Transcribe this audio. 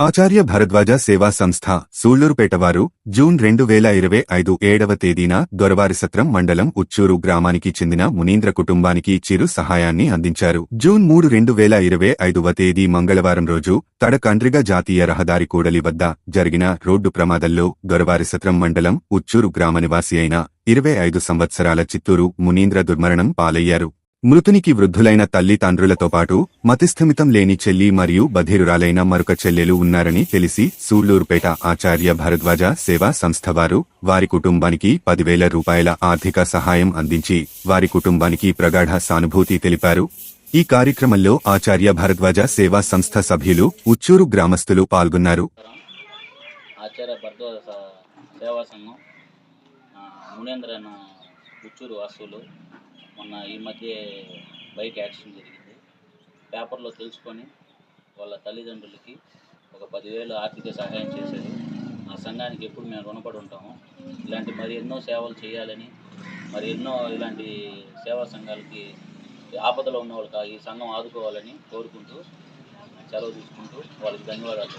ఆచార్య భరద్వాజ సేవా సంస్థ సూళ్ళూరుపేటవారు జూన్ రెండు వేల ఇరవై ఐదు ఏడవ తేదీన దొరవారిసత్రం మండలం ఉచ్చూరు గ్రామానికి చెందిన మునీంద్ర కుటుంబానికి చిరు సహాయాన్ని అందించారు. జూన్ మూడు రెండు వేల ఇరవై ఐదువ తేదీ మంగళవారం రోజు తడకండ్రిగ జాతీయ రహదారి కూడలి వద్ద జరిగిన రోడ్డు ప్రమాదంలో దొరవారిసత్రం మండలం ఉచ్చూరు గ్రామ నివాసి అయిన ఇరవై ఐదు సంవత్సరాల చిత్తూరు మునీంద్ర దుర్మరణం పాలయ్యారు. మృతునికి వృద్ధులైన తల్లి తండ్రులతో పాటు మతిస్థమితం లేని చెల్లి మరియు బధిరురాలైన మరొక చెల్లెలు ఉన్నారని తెలిసి సూళ్ళూరుపేట ఆచార్య భరద్వాజ సేవా సంస్థ వారు వారి కుటుంబానికి పదివేల రూపాయల ఆర్థిక సహాయం అందించి వారి కుటుంబానికి ప్రగాఢ సానుభూతి తెలిపారు. ఈ కార్యక్రమంలో ఆచార్య భరద్వాజ సేవా సంస్థ సభ్యులు ఉచ్చూరు గ్రామస్తులు పాల్గొన్నారు. ఆచార్య భరద్వాజ సేవా సంఘం మునేంద్ర వాసులు మొన్న ఈ మధ్య బైక్ యాక్సిడెంట్ జరిగింది. పేపర్లో తెలుసుకొని వాళ్ళ తల్లిదండ్రులకి ఒక పదివేలు ఆర్థిక సహాయం చేశారు ఆ సంఘానికి ఎప్పుడు మేము రుణపడి ఉంటాము. ఇలాంటి మరి ఎన్నో సేవలు చేయాలని మరి ఎన్నో ఇలాంటి సేవా సంఘాలకి ఆపదలో ఉన్న వాళ్ళకి ఈ సంఘం ఆదుకోవాలని కోరుకుంటూ సెలవు తీసుకుంటూ వాళ్ళకి ధన్యవాదాలు.